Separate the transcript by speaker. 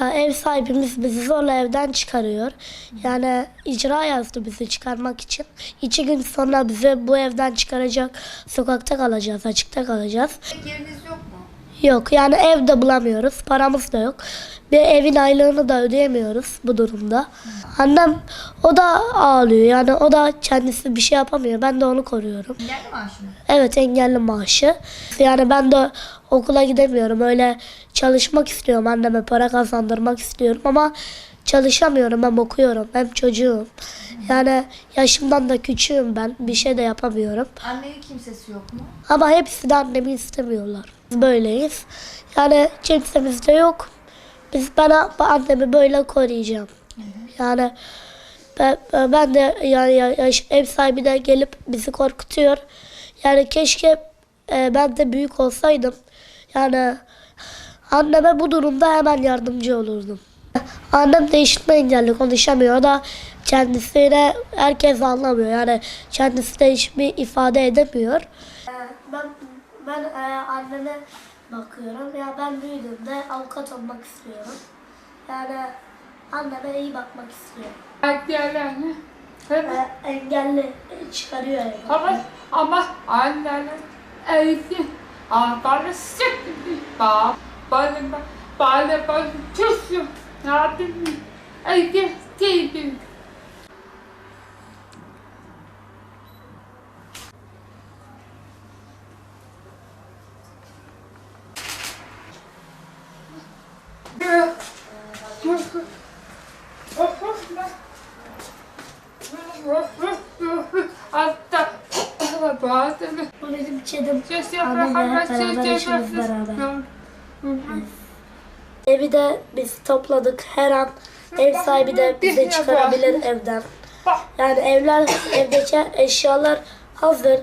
Speaker 1: Ya ev sahibimiz bizi zorla evden çıkarıyor. Yani icra yazdı bizi çıkarmak için. İki gün sonra bizi bu evden çıkaracak. Sokakta kalacağız, açıkta kalacağız.
Speaker 2: Yeriniz yok mu?
Speaker 1: Yok yani ev de bulamıyoruz. Paramız da yok. Bir evin aylığını da ödeyemiyoruz bu durumda. Annem o da ağlıyor. Yani o da kendisi bir şey yapamıyor. Ben de onu koruyorum.
Speaker 2: Engelli maaşı mı?
Speaker 1: Evet engelli maaşı. Yani ben de okula gidemiyorum. Öyle çalışmak istiyorum. Anneme para kazandırmak istiyorum ama çalışamıyorum. Hem okuyorum hem çocuğum. Yani yaşımdan da küçüğüm ben. Bir şey de yapamıyorum.
Speaker 2: Annenin kimsesi yok mu?
Speaker 1: Ama hepsi de annemi istemiyorlar. Biz Böyleyiz. Yani kimsemiz de yok. Biz ben annemi böyle koruyacağım. Yani ben, ben de yani ya- yaş- ev sahibi de gelip bizi korkutuyor. Yani keşke e, ben de büyük olsaydım. Yani anneme bu durumda hemen yardımcı olurdum. Annem de işitme engelli konuşamıyor. Da kendisine herkes anlamıyor. Yani kendisi de hiçbir ifade edemiyor. Ben ben e, anneme bakıyorum. Ya ben büyüdüğümde avukat olmak istiyorum. Yani anneme iyi bakmak istiyorum.
Speaker 3: Engellerini. Evet.
Speaker 1: E, engelli çıkarıyor evden.
Speaker 3: Ama ama annenin eğitim bana sıktı. Bana bana küsüyor. Ne yapayım? Eğitim değilim. Hatta bazen
Speaker 1: Bu benim kedim.
Speaker 3: ses
Speaker 1: Annemle
Speaker 3: yaparak
Speaker 1: hep beraber işimiz beraber. Evi de biz topladık. Her an ev sahibi de bizi çıkarabilir evden. Yani evler, evdeki eşyalar hazır.